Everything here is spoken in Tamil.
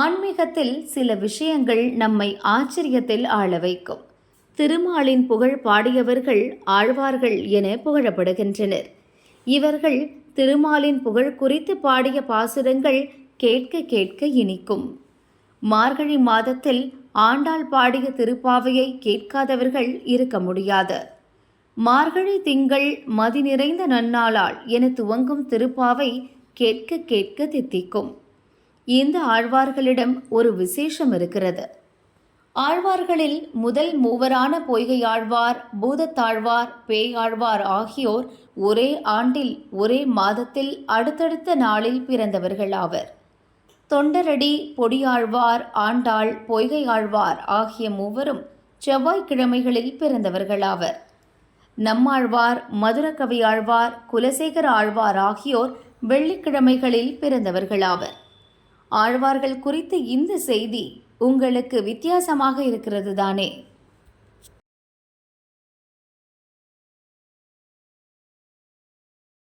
ஆன்மீகத்தில் சில விஷயங்கள் நம்மை ஆச்சரியத்தில் ஆள வைக்கும். திருமாலின் புகழ் பாடியவர்கள் ஆழ்வார்கள் என புகழப்படுகின்றனர். இவர்கள் திருமாலின் புகழ் குறித்து பாடிய பாசுரங்கள் கேட்க கேட்க இனிக்கும். மார்கழி மாதத்தில் ஆண்டாள் பாடிய திருப்பாவையை கேட்காதவர்கள் இருக்க முடியாது. மார்கழி திங்கள் மதி நிறைந்த நன்னாளால் என துவங்கும் திருப்பாவை கேட்க கேட்க தித்திக்கும். இந்த ஆழ்வார்களிடம் ஒரு விசேஷம் இருக்கிறது. ஆழ்வார்களில் முதல் மூவரான பொய்கையாழ்வார் பூதத்தாழ்வார் பேயாழ்வார் ஆகியோர் ஒரே ஆண்டில் ஒரே மாதத்தில் அடுத்தடுத்த நாளில் பிறந்தவர்கள் ஆவர். தொண்டரடி பொடியாழ்வார் ஆண்டாள் பொய்கையாழ்வார் ஆகிய மூவரும் செவ்வாய்க்கிழமைகளில் பிறந்தவர்களாவர் நம்மாழ்வார் மதுரகவி ஆழ்வார் குலசேகர ஆழ்வார் ஆகியோர் வெள்ளிக்கிழமைகளில் பிறந்தவர்களாவர் ஆழ்வார்கள் குறித்து இந்த செய்தி உங்களுக்கு வித்தியாசமாக இருக்கிறது தானே?